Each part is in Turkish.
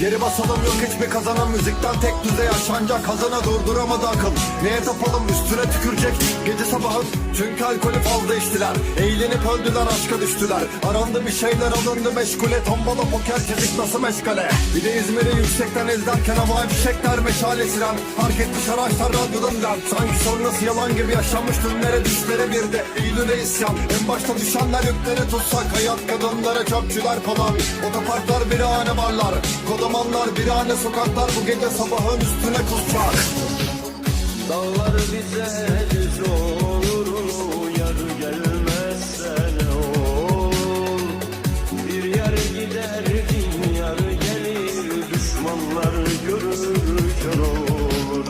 Geri basalım yok hiçbir kazanan. Müzikten tek düze yaşanacak. Kazana durduramadı akıl. Neye tapalım üstüne tükürecek. Gece sabahın çünkü alkolü fazla içtiler. Eğlenip öldüler aşka düştüler. Arandı bir şeyler alındı meşgule. Tombala poker çizik nasıl meşgale? Bir de İzmir'i yüksekten izlerken havai fişekler meşale siren Fark etmiş araçlar radyodan der. Sanki sonrası yalan gibi yaşanmış. Dünlere düşlere bir de Eylül'e isyan. En başta düşenler yükleri tutsak Hayat kadınlara çöpçüler falan. Otoparklar birahane barlar Kodamanlar birahane sokaklar Bu gece sabahın üstüne kusacak Dağlar bize düz olur Yar gelmezse ne olur? Bir yer giderdin yar gelir Düşmanlar görür kör olur.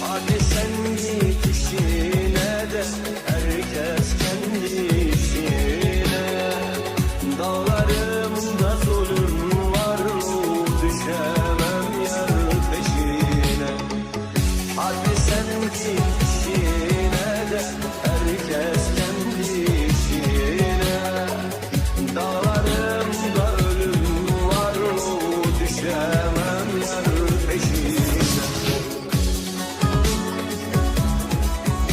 Hadi sen git işine de Herkes kendi Hadi sen